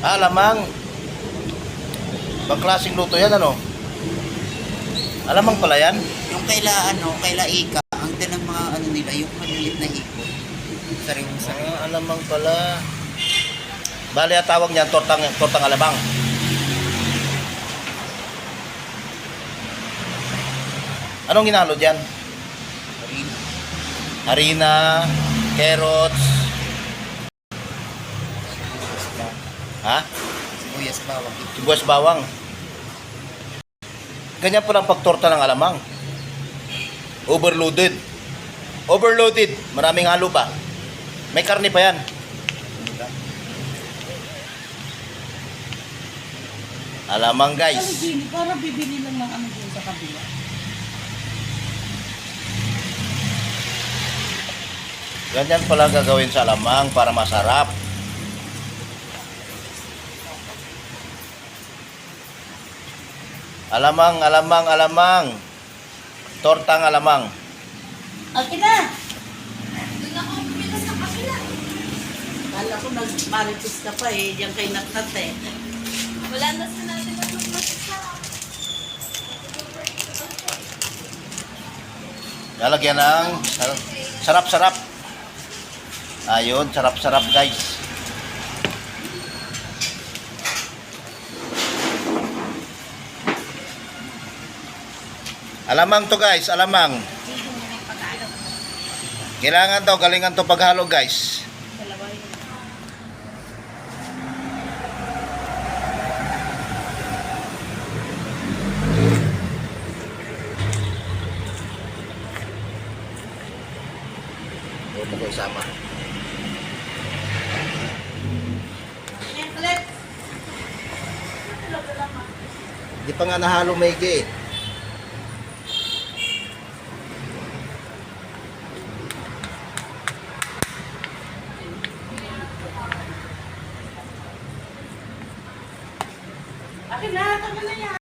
Ah, lamang. Bang klaseng luto yan, ano? Alamang pala yan? Yung kaila, ano, kaila Ika, ang ng mga ano nila, yung malilit na hipon. Sariwang sariwa. Ah, alamang pala. Bali, ang tawag niyan, tortang, tortang alamang. Anong ginalo dyan? Harina. Harina, carrots, ha? Sibuyas bawang. Sibuyas bawang. Ganyan po lang pagtorta ng alamang. Overloaded. Overloaded. Maraming halo pa. May karne pa yan. Alamang guys. bibili, para bibili lang ng ano dun sa kabila. Ganyan pala gagawin sa alamang para masarap. Alamang, alamang, alamang. Tortang alamang. Okay na! Kala ko nag-marites ka pa eh, diyan kay Natnat eh. Wala na sa natin ang magmasisa. Lalagyan ng sarap-sarap. Ayun, sarap-sarap guys. Alamang to guys, alamang. Kailangan to, galingan to paghalo guys. Huwag mo ko isama. Di pa nga nahalo maigi eh. Akin na, tama na yan.